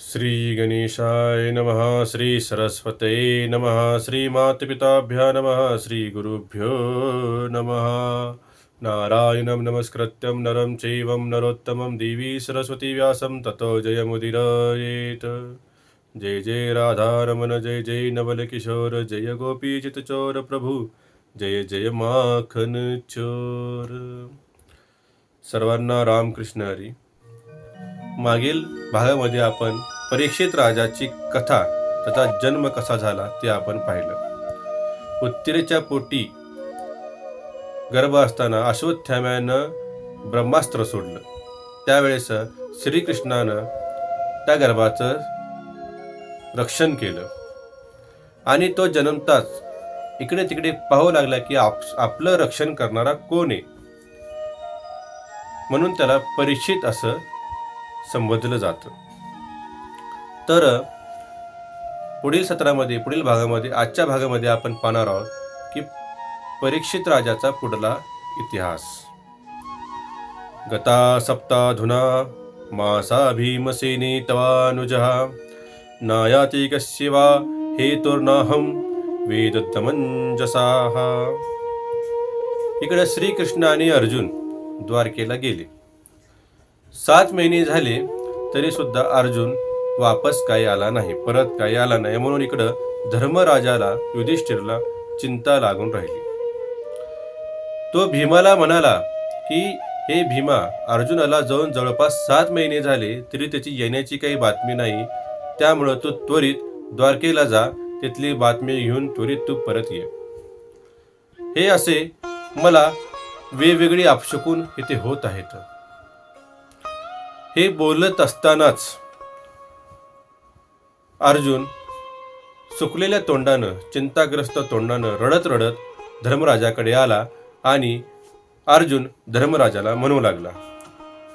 श्री गणेशाय नमः श्री सरस्वते नमः श्रीमातृपिताभ्या नमः श्रीगुरुभ्यो नमः। नारायणं नमस्कृत्यं नरं चैवं नरोत्तमं देवी सरस्वतीव्यासं ततो जयमुदिरयेत्। जय जय राधारमण जय जय नवलकिशोर जय गोपीचितचोर प्रभु जय जय माखन चोर सर्वांना रामकृष्ण हरी। मागील भागामध्ये आपण परीक्षित राजाची कथा त्याचा जन्म कसा झाला ते आपण पाहिलं. उत्तरेच्या पोटी गर्भ असताना अश्वत्थाम्यानं ब्रह्मास्त्र सोडलं. त्यावेळेस श्रीकृष्णानं त्या गर्भाचं रक्षण केलं. आणि तो जन्मताच इकडे तिकडे पाहू लागला की आप आपलं रक्षण करणारा कोण आहे? म्हणून त्याला परीक्षित असं संबोधलं जातं. तर पुढील सत्रामध्ये पुढील भागामध्ये आजच्या भागामध्ये आपण पाहणार आहोत की परीक्षित राजाचा पुढला इतिहास. गता सप्ताधुना मासा भीमसेने तवानुजहा नायाती कस्य वा हेतुर्नाहं वेदतमंजसाः इकडे श्रीकृष्ण आणि अर्जुन द्वारकेला गेले. सात महिने झाले तरी सुद्धा अर्जुन वापस काही आला नाही परत काही आला नाही म्हणून इकडं धर्मराजाला युधिष्ठिरला चिंता लागून राहिली. तो भीमाला म्हणाला की हे भीमा अर्जुनाला जाऊन जवळपास सात महिने झाले तरी त्याची येण्याची काही बातमी नाही. त्यामुळं तू त्वरित द्वारकेला जा तिथली बातमी घेऊन त्वरित तू परत ये. हे असे मला वेगवेगळी अपशकून इथे होत आहेत. हे बोलत असतानाच अर्जुन सुकलेल्या तोंडानं चिंताग्रस्त तोंडानं रडत रडत धर्मराजाकडे आला आणि अर्जुन धर्मराजाला म्हणू लागला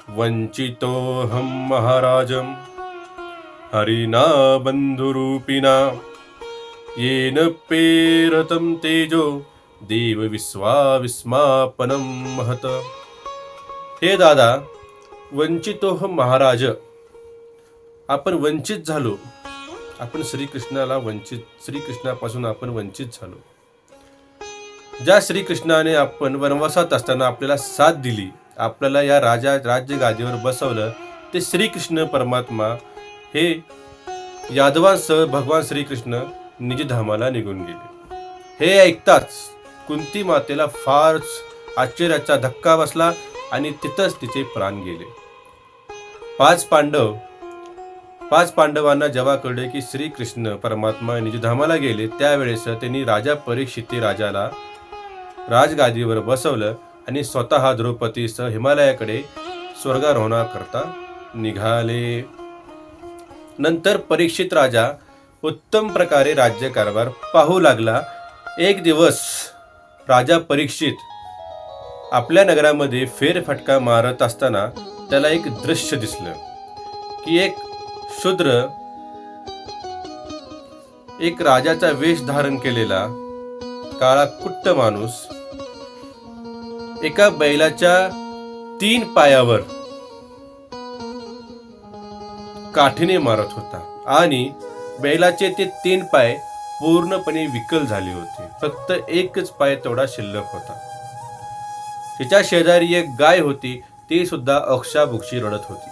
वंचितोहम महाराजम हरिना बंधुरूपिणा येन पेरतम तेजो देव विश्वा विस्मापनम महत. हे दादा वंचितोह महाराज. आपण वंचित झालो. आपण श्रीकृष्णाला वंचित श्रीकृष्णापासून आपण वंचित झालो. ज्या श्रीकृष्णाने आपण वनवासात असताना आपल्याला साथ दिली आपल्याला या राजा राज्य गादीवर बसवलं ते श्रीकृष्ण परमात्मा हे यादवांसह भगवान श्रीकृष्ण निजधामाला निघून गेले. हे ऐकताच कुंती मातेला फारच आश्चर्याचा धक्का बसला आणि तिथंच तिचे प्राण गेले. पाच पांडव पाच पांडवांना जेव्हा कळले की श्रीकृष्ण परमात्मा निजधामाला गेले. त्यावेळेस त्यांनी राजा परीक्षिती राजाला राजगादीवर बसवलं आणि स्वतः द्रौपदीसह हिमालयाकडे स्वर्गारोहणाकरता निघाले. नंतर परीक्षित राजा उत्तम प्रकारे राज्यकारभार पाहू लागला. एक दिवस राजा परीक्षित आपल्या नगरामध्ये फेरफटका मारत असताना त्याला एक दृश्य दिसलं की एक शूद्र एक राजाचा वेश धारण केलेला काळा कुट्ट माणूस एका बैलाच्या तीन पायावर काठीने मारत होता आणि बैलाचे ते तीन पाय पूर्णपणे विकल झाले होते. फक्त एकच पाय तेवढा शिल्लक होता. तिच्या शेजारी एक गाय होती. ती सुद्धा अक्षाभुक्षी रडत होती.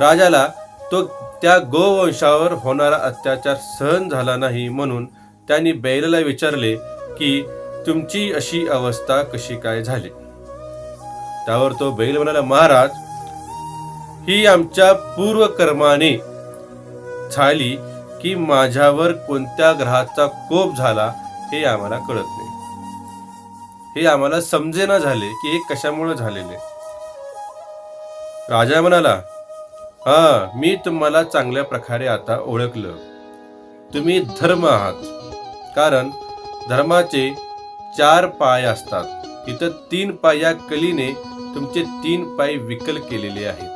राजाला तो त्या गोवंशावर होणारा अत्याचार सहन झाला नाही म्हणून त्यांनी बैलला विचारले की तुमची अशी अवस्था कशी काय झाली? त्यावर तो बैल म्हणाला महाराज ही आमच्या पूर्वकर्माने झाली की माझ्यावर कोणत्या ग्रहाचा कोप झाला हे आम्हाला कळत नाही. हे आम्हाला समजेना झाले की हे कशामुळे झालेले. राजा म्हणाला हा मी तुम्हाला चांगल्या प्रकारे आता ओळखलं. तुम्ही धर्म आहात. कारण धर्माचे चार पाय असतात. इथं तीन पाय या कलीने तुमचे तीन पाय विकल केलेले आहेत.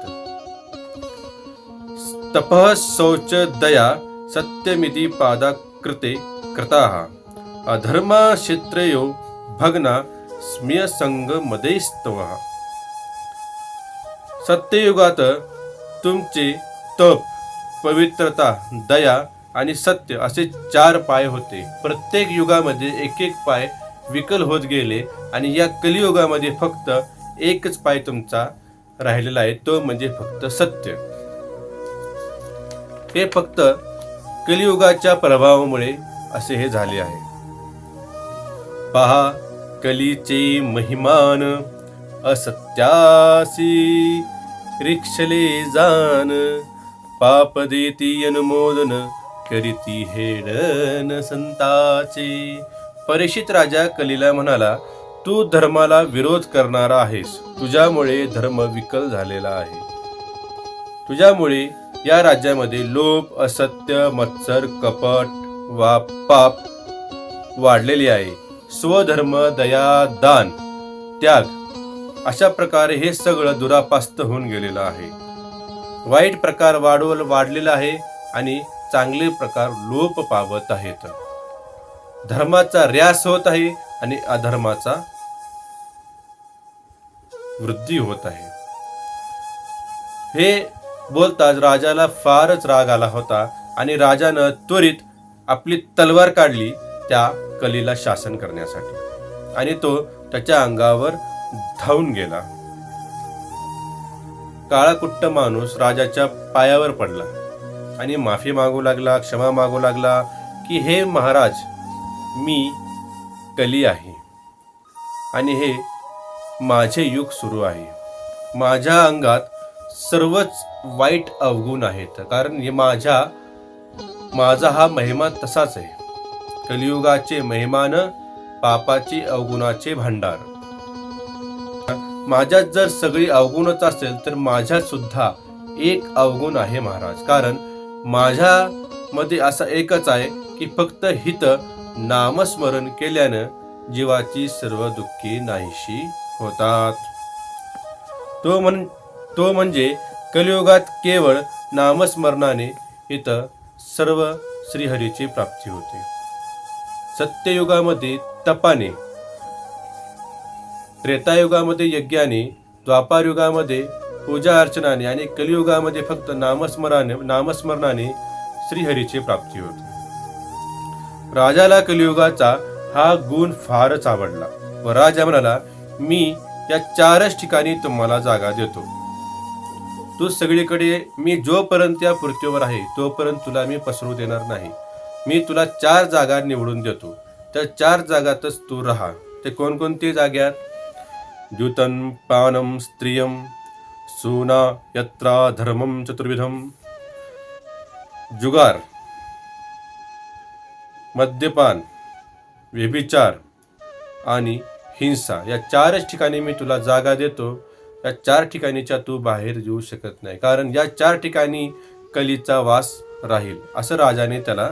तपः शौच दया सत्यमिती पादा कृते कृता। अधर्मा क्षेत्रयो भग्ना स्मिय मदेस्तव सत्ययुगात तुमचे तप पवित्रता दया आणि सत्य असे चार पाय होते. प्रत्येक युगामध्ये एक एक पाय विकल होत गेले आणि या कलियुगामध्ये फक्त एकच पाय तुमचा राहिलेला आहे तो म्हणजे फक्त सत्य. हे फक्त कलियुगाच्या प्रभावामुळे असे हे झाले आहे. पहा कलीचे महिमान असत्यासी रिक्षले जान पाप देती अनुमोदन करीती हेडन संताचे. परीक्षित राजा कलीला म्हणाला तू धर्माला विरोध करणारा आहेस. तुझ्यामुळे धर्म विकल झालेला आहे. तुझ्यामुळे या राज्यामध्ये लोभ असत्य मत्सर कपट वा पाप वाढलेले आहे. स्वधर्म दया दान त्याग अशा प्रकारे हे सगळं दुरापास्त होऊन गेलेलं आहे. वाईट प्रकार वाढवल वाढलेला आहे आणि चांगले प्रकार लोप पावत आहेत. धर्माचा ऱ्यास होत आहे आणि अधर्माचा वृद्धी होत आहे. हे बोलताच राजाला फारच राग आला होता आणि राजानं त्वरित आपली तलवार काढली त्या कलीला शासन करण्यासाठी. आणि तो त्याच्या अंगावर धावून गेला. काळाकुट्ट माणूस राजाच्या पायावर पडला. आणि माफी मागू लागला क्षमा मागू लागला की हे महाराज मी कली आहे. आणि हे माझे युग सुरू आहे. माझ्या अंगात सर्वच वाईट अवगुण आहेत. कारण हे माझ्या माझा हा महिमा तसाच आहे. कलियुगाचे महिमान पापाचे अवगुणाचे भांडार. माझ्यात जर सगळी अवगुणच असेल तर माझ्यात सुद्धा एक अवगुण आहे महाराज. कारण माझ्या मध्ये असा एकच आहे की फक्त हित नामस्मरण केल्यानं जीवाची सर्व दुःखी नाहीशी होतात. तो म्हण तो म्हणजे कलियुगात केवळ नामस्मरणाने इथं सर्व श्रीहरीची प्राप्ती होते. सत्ययुगामध्ये तपाने त्रेतायुगामध्ये यज्ञाने द्वापार युगामध्ये पूजा अर्चनाने आणि कलियुगामध्ये फक्त नामस्मराने नामस्मरणाने श्रीहरीची प्राप्ती होते. राजाला कलियुगाचा हा गुण फारच आवडला. व राजा म्हणाला मी या चारच ठिकाणी तुम्हाला जागा देतो. तू सगळीकडे मी जोपर्यंत या पृथ्वीवर आहे तोपर्यंत तुला मी पसरू देणार नाही. मी तुला चार जागा निवडून देतो. त्या चार जागातच तू राहा. ते कोणकोणती जाग्यात द्युतं पानं स्त्रियं सुना यत्रा धर्मं चतुर्विधम. जुगार मद्यपान व्यभिचार आणि हिंसा. या चारच ठिकाणी मी तुला जागा देतो. या चार ठिकाणीच्या तू बाहेर येऊ शकत नाही. कारण या चार ठिकाणी कलीचा वास राहील. असं राजाने त्याला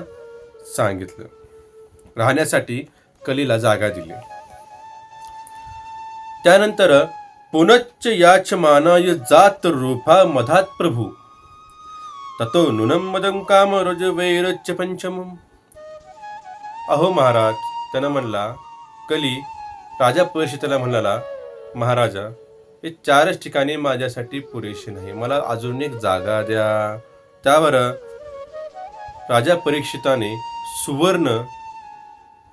सांगितलं. राहण्यासाठी कलीला जागा दिली. त्यानंतर पुनच्च याच मानाय जात रूपा मधात प्रभू. ततो नुनम मदं काम रज वैरच पंचम. अहो महाराज त्यानं म्हणला कली राजा परिषदेला म्हणाला महाराजा हे चारच ठिकाणी माझ्यासाठी पुरेशी नाही मला अजून एक जागा द्या. त्यावर राजा परीक्षिताने सुवर्ण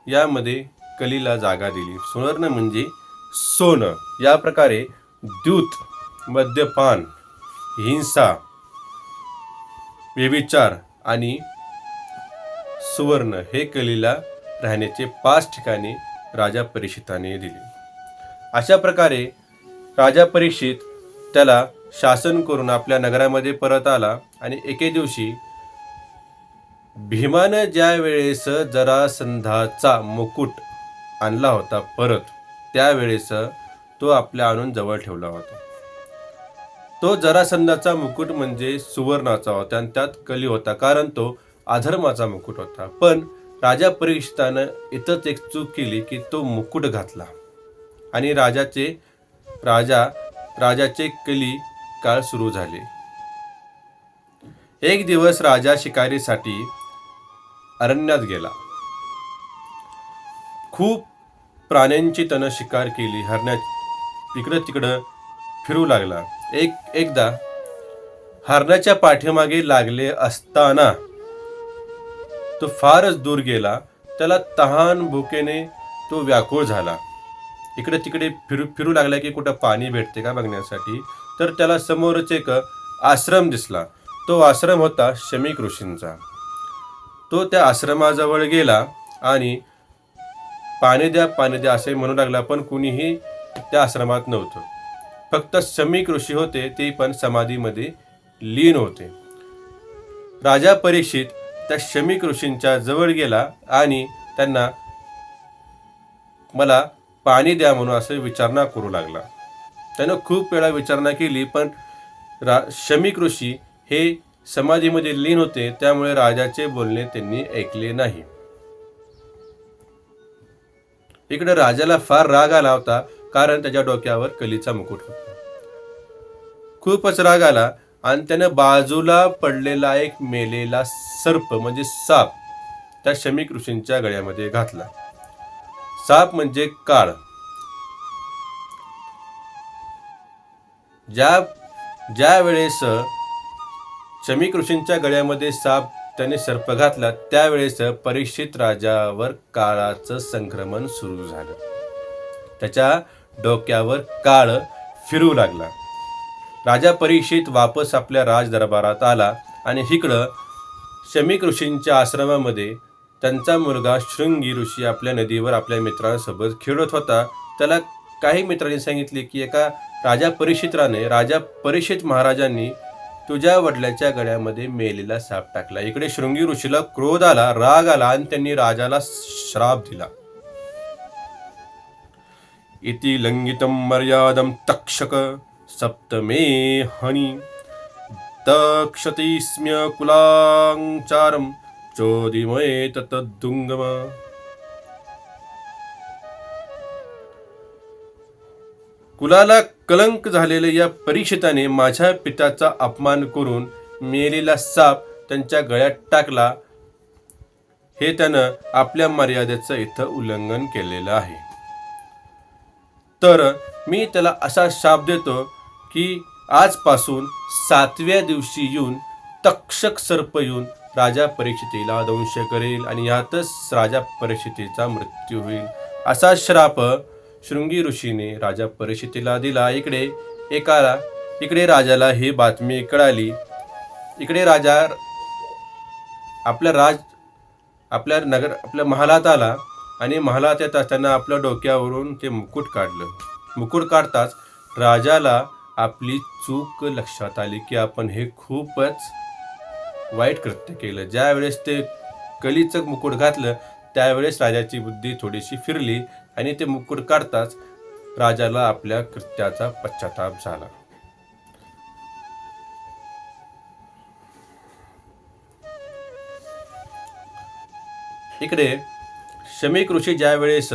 यामध्ये कलीला जागा दिली. सुवर्ण म्हणजे सोनं. या प्रकारे द्यूत मद्यपान हिंसा व्यभिचार आणि सुवर्ण हे कलीला राहण्याचे पाच ठिकाणी राजा परीक्षिताने दिले. अशा प्रकारे राजा परीक्षित त्याला शासन करून आपल्या नगरामध्ये परत आला आणि एके दिवशी भीमानं ज्या वेळेस जरासंधाचा मुकुट आणला होता परत त्यावेळेस तो आपल्या आणून जवळ ठेवला होता. तो जरासंधाचा मुकुट म्हणजे सुवर्णाचा होता आणि त्यात कली होता कारण तो अधर्माचा मुकुट होता. पण राजा परीक्षितानं इथंच एक चूक केली की तो मुकुट घातला आणि राजाचे राजा राजाचे कली काळ सुरू झाले. एक दिवस राजा शिकारीसाठी अरण्यात गेला. खूप प्राण्यांची त्यानं शिकार केली. हरण्या इकडं तिकडं फिरू लागला. एक एकदा हरणाच्या पाठीमागे लागले असताना तो फारच दूर गेला. त्याला तहान भुकेने तो व्याकुळ झाला. इकडे तिकडे फिरू फिरू लागला की कुठं पाणी भेटते का बघण्यासाठी. तर त्याला समोरच एक आश्रम दिसला. तो आश्रम होता शमीक ऋषींचा. तो त्या आश्रमाजवळ गेला आणि पाणी द्या पाणी द्या असे म्हणू लागला पण कुणीही त्या आश्रमात नव्हतं. फक्त शमीक ऋषी होते ते पण समाधीमध्ये लीन होते. राजा परीक्षित त्या शमीक ऋषींच्या जवळ गेला आणि त्यांना मला पाणी द्या म्हणून असं विचारणा करू लागला. त्यानं खूप वेळा विचारणा केली पण रा शमीक ऋषी हे समाधीमध्ये लीन होते त्यामुळे राजाचे बोलणे त्यांनी ऐकले नाही. इकडे राजाला फार राग आला होता कारण त्याच्या डोक्यावर कलीचा मुकुट होता. खूपच राग आला आणि त्याने बाजूला पडलेला एक मेलेला सर्प म्हणजे साप त्या शमीक ऋषींच्या गळ्यामध्ये घातला. साप म्हणजे काळ. ज्या ज्या वेळेस शमीक ऋषींच्या गळ्यामध्ये साप त्याने सर्प घातला त्यावेळेस परीक्षित राजावर काळाचं संक्रमण सुरू झालं. त्याच्या डोक्यावर काळ फिरू लागला. राजा परीक्षित वापस आपल्या राजदरबारात आला आणि इकडं शमीक ऋषींच्या आश्रमामध्ये त्यांचा मुलगा शृंगी ऋषी आपल्या नदीवर आपल्या मित्रांसोबत खेळत होता. त्याला काही मित्रांनी सांगितले की एका राजा परीक्षित्राने राजा परीक्षित महाराजांनी तुझ्या वडिलाच्या गळ्यामध्ये मेलेला साप टाकला. इकडे शृंगी ऋषीला क्रोध आला राग आला आणि त्यांनी राजाला श्राप दिला. इति लंघितं मर्यादम तक्षक सप्तमे हनी तक्षतिस्म्य कुलांचारं चोदिमये ततद्दुङ्गम कुलाला कलंक झालेल्या या परीक्षिताने माझ्या पित्याचा अपमान करून मेलेला साप त्यांच्या गळ्यात टाकला. हे त्यानं आपल्या मर्यादेचं इथं उल्लंघन केलेलं आहे. तर मी त्याला असा शाप देतो की आजपासून सातव्या दिवशी येऊन तक्षक सर्प येऊन राजा परीक्षितीला दंश करेल आणि यातच राजा परीक्षितीचा मृत्यू होईल. असा श्राप शृंगी ऋषीने राजा परिषदेला दिला. इकडे एकाला इकडे राजाला ही बातमी कळाली. इकडे राजा आपल्या राज आपल्या नगर आपल्या महालात आला आणि महालात येत असताना आपल्या डोक्यावरून ते मुकुट काढलं. मुकुट काढताच राजाला आपली चूक लक्षात आली की आपण हे खूपच वाईट कृत्य केलं. ज्यावेळेस ते कलीचं मुकुट घातलं त्यावेळेस राजाची बुद्धी थोडीशी फिरली. आणि ते मुकुट काढताच राजाला आपल्या कृत्याचा पश्चाताप झाला. इकडे शमीक ऋषी ज्यावेळेस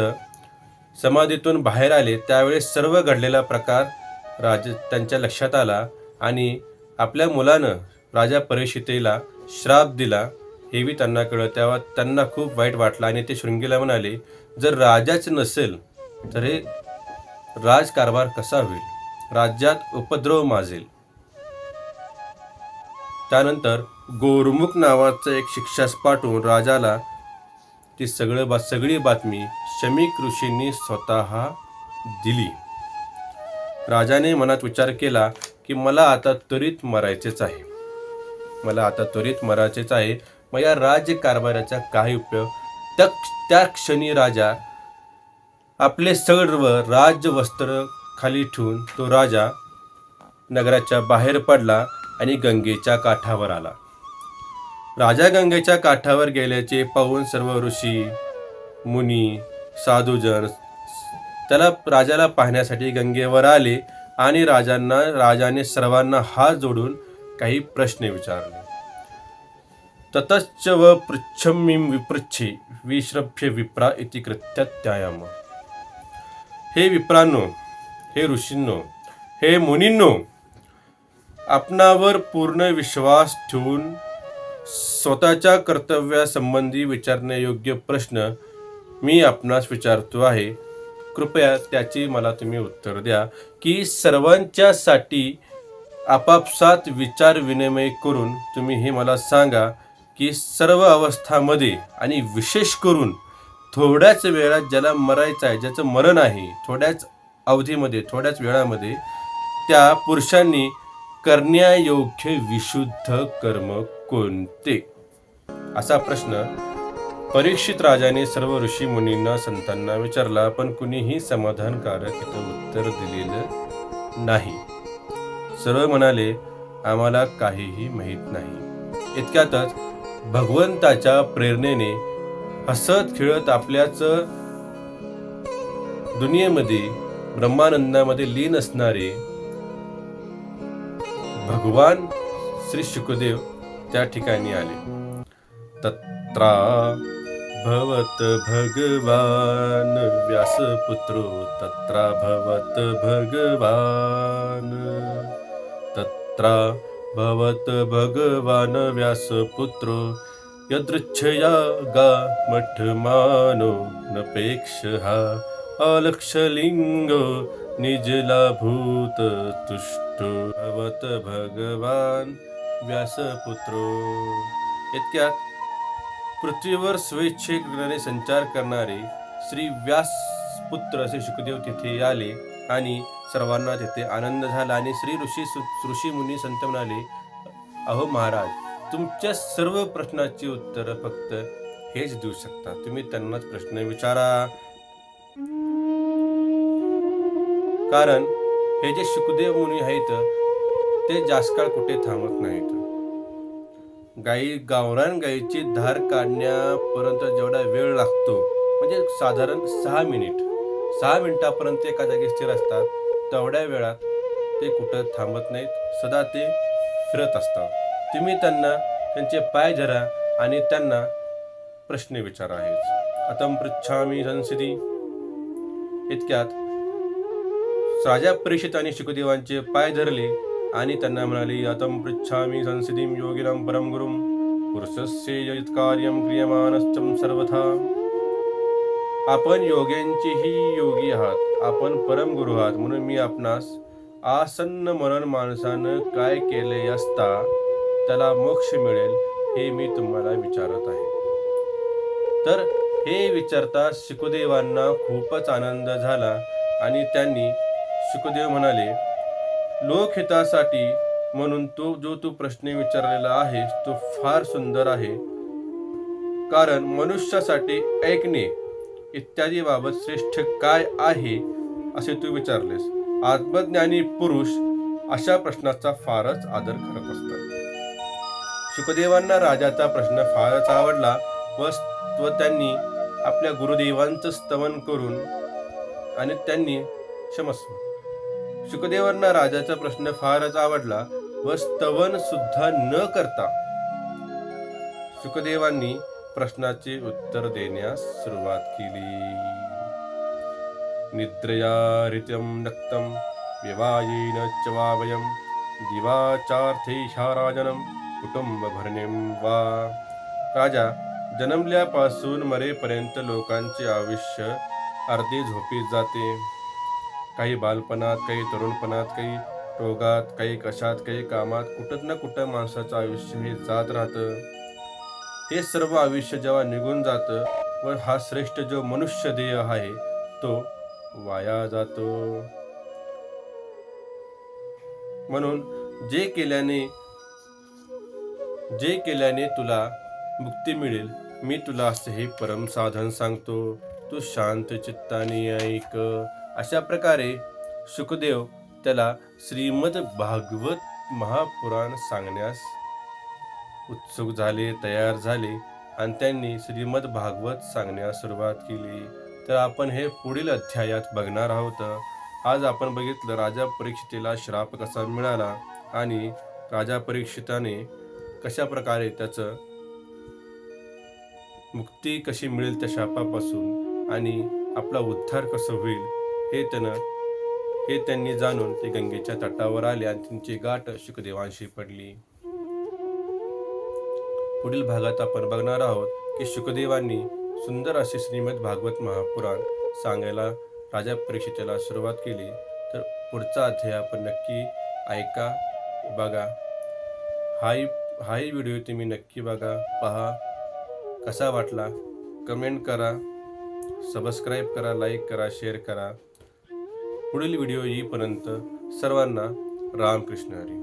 समाधीतून बाहेर आले त्यावेळेस सर्व घडलेला प्रकार राज त्यांच्या लक्षात आला आणि आपल्या मुलानं राजा परीक्षितेला श्राप दिला. हेही त्यांना कळलं. तेव्हा त्यांना खूप वाईट वाटलं आणि ते शृंगीला म्हणाले जर राजाच नसेल तर हे राजकारभार कसा होईल? राज्यात उपद्रव माजेल. त्यानंतर गोरमुख नावाचं एक शिक्षास पाठवून राजाला ती सगळं बा सगळी बातमी शमीक ऋषींनी स्वतः दिली. राजाने मनात विचार केला की मला आता त्वरित मरायचेच आहे. मला आता त्वरित मरायचेच आहे. मग या राज्यकारभाराचा काही उपयोग त्या त्या क्षणी राजा आपले सर्व राजवस्त्र खाली ठेवून तो राजा नगराच्या बाहेर पडला आणि गंगेच्या काठावर आला. राजा गंगेच्या काठावर गेल्याचे पाहून सर्व ऋषी मुनी साधूजन त्याला राजाला पाहण्यासाठी गंगेवर आले आणि राजांना राजाने सर्वांना हात जोडून काही प्रश्न विचारले. ततश्च व पृच्छमीम विपृच्छे विश्रभ्य विप्रा इति कृत्यात्यायाम हे विप्रांनो हे ऋषींनो हे मुनींनो आपणावर पूर्ण विश्वास ठेवून स्वतःच्या कर्तव्यासंबंधी विचारण्यायोग्य प्रश्न मी आपणास विचारतो आहे. कृपया त्याची मला तुम्ही उत्तर द्या की सर्वांच्यासाठी आपापसात विचार विनिमय करून तुम्ही हे मला सांगा की सर्व अवस्थामध्ये आणि विशेष करून थोड्याच वेळात ज्याला मरायचं आहे ज्याचं मरण आहे थोड्याच अवधीमध्ये थोड्याच वेळामध्ये त्या पुरुषांनी करण्यायोग्य विशुद्ध कर्म कोणते? असा प्रश्न परीक्षित राजाने सर्व ऋषी मुनींना संतांना विचारला पण कुणीही समाधानकारक इथं उत्तर दिलेलं नाही. सर्व म्हणाले आम्हाला काहीही माहीत नाही. इतक्यातच भगवंताच्या प्रेरणेने हसत खेळत आपल्याच दुनियेमध्ये ब्रह्मानंदामध्ये लीन असणारे भगवान श्री शुकदेव त्या ठिकाणी आले. तत्रा भवत भगवान व्यासपुत्रो तत्रा भवत भगवान. तत्रा भवत भगवान व्यासपुत्रो यदृच्छया गा मठमानो नपेक्षः अलक्षलिंगो निजलाभूत तुष्ट। भवत भगवान व्यासपुत्रो। इतक्यात पृथ्वीवर स्वेच्छेने संचार करणारे श्री व्यासपुत्र असे शुकदेव तिथे आले आणि सर्वांना तेथे आनंद झाला आणि श्री ऋषी ऋषी मुनी संत म्हणाले अहो महाराज तुमच्या सर्व प्रश्नाची उत्तरं फक्त हेच देऊ शकता. तुम्ही त्यांनाच प्रश्न विचारा. कारण हे जे शुकदेव मुनी आहेत ते जास्त काळ कुठे थांबत नाहीत. गाई गावरान गाईची धार काढण्यापर्यंत जेवढा वेळ लागतो म्हणजे साधारण सहा मिनिट सहा मिनिटापर्यंत एका जागी स्थिर असतात. तेवढ्या वेळात ते कुठं थांबत नाहीत. सदा ते फिरत असतात. तुम्ही त्यांना त्यांचे पाय धरा आणि त्यांना प्रश्न विचारा आहेच अतम पृच्छामी संसदी इतक्यात राजा परिषद आणि शुकदेवांचे पाय धरले आणि त्यांना म्हणाले अतम पृच्छामी संसदीम योगिनं परम गुरुम पुरुषस्य यत्कार्यं क्रियमानश्चम सर्वथा. आपण योग्यांचेही योगी आहात. आपण परमगुरु आहात. म्हणून मी आपणास आसन्न मरण माणसानं काय केले असता त्याला मोक्ष मिळेल हे मी तुम्हाला विचारत आहे. तर हे विचारता सुखदेवांना खूपच आनंद झाला आणि त्यांनी सुखदेव म्हणाले लोकहितासाठी म्हणून तो जो तू प्रश्न विचारलेला आहेस तो फार सुंदर आहे. कारण मनुष्यासाठी ऐकणे इत्यादी बाबत श्रेष्ठ काय आहे असे तू विचारलेस. आत्मज्ञानी पुरुष अशा प्रश्नाचा फारच आदर करत असतात. सुखदेवांना राजाचा प्रश्न फारच आवडला व व त्यांनी आपल्या गुरुदेवांचं स्तवन करून आणि त्यांनी क्षमस्व. शुकदेवांना राजाचा प्रश्न फारच आवडला व स्तवन सुद्धा न करता सुखदेवांनी प्रश्नाचे उत्तर देण्यास सुरुवात केली. निद्रया ऋत्यं नक्तं विवायेन च वा वयं दिवाचार्थे ह्याराजनं कुटुंबभरणीं वा. राजा जन्मल्यापासून मरेपर्यंत लोकांचे आयुष्य अर्धे झोपीत जाते. काही बालपणात काही तरुणपणात काही रोगात काही कशात काही कामात कुठं ना कुठं माणसाचं आयुष्य हे जात राहतं. हे सर्व आयुष्य जेव्हा निघून जातं व हा श्रेष्ठ जो मनुष्य देह आहे तो वाया जातो. म्हणून जे केल्याने जे केल्याने तुला मुक्ती मिळेल मी तुला असे हे परम साधन सांगतो. तू शांत चित्ताने ऐक. अशा प्रकारे शुकदेव त्याला श्रीमद भागवत महापुराण सांगण्यास उत्सुक झाले तयार झाले आणि त्यांनी श्रीमद भागवत सांगण्यास सुरुवात केली. तर आपण हे पुढील अध्यायात बघणार आहोत. आज आपण बघितलं राजा परीक्षितेला श्राप कसा मिळाला आणि राजा परीक्षिताने कशा प्रकारे त्याचं मुक्ती कशी मिळेल त्या शापापासून आणि आपला उद्धार कसं होईल हे त्यानं हे त्यांनी जाणून ते गंगेच्या तटावर आले आणि त्यांची गाठ शुकदेवांशी पडली. पुढील भागात आपण बघणार आहोत की शुकदेवांनी सुंदर असे श्रीमद भागवत महापुराण सांगायला राजा परीक्षेला सुरुवात केली. तर पुढचा अध्याय आपण नक्की ऐका बघा. हाही हाही व्हिडिओ तुम्ही नक्की बघा पहा. कसा वाटला? कमेंट करा सबस्क्राईब करा लाईक करा शेअर करा. पुढील व्हिडिओ येईपर्यंत सर्वांना रामकृष्ण हरी.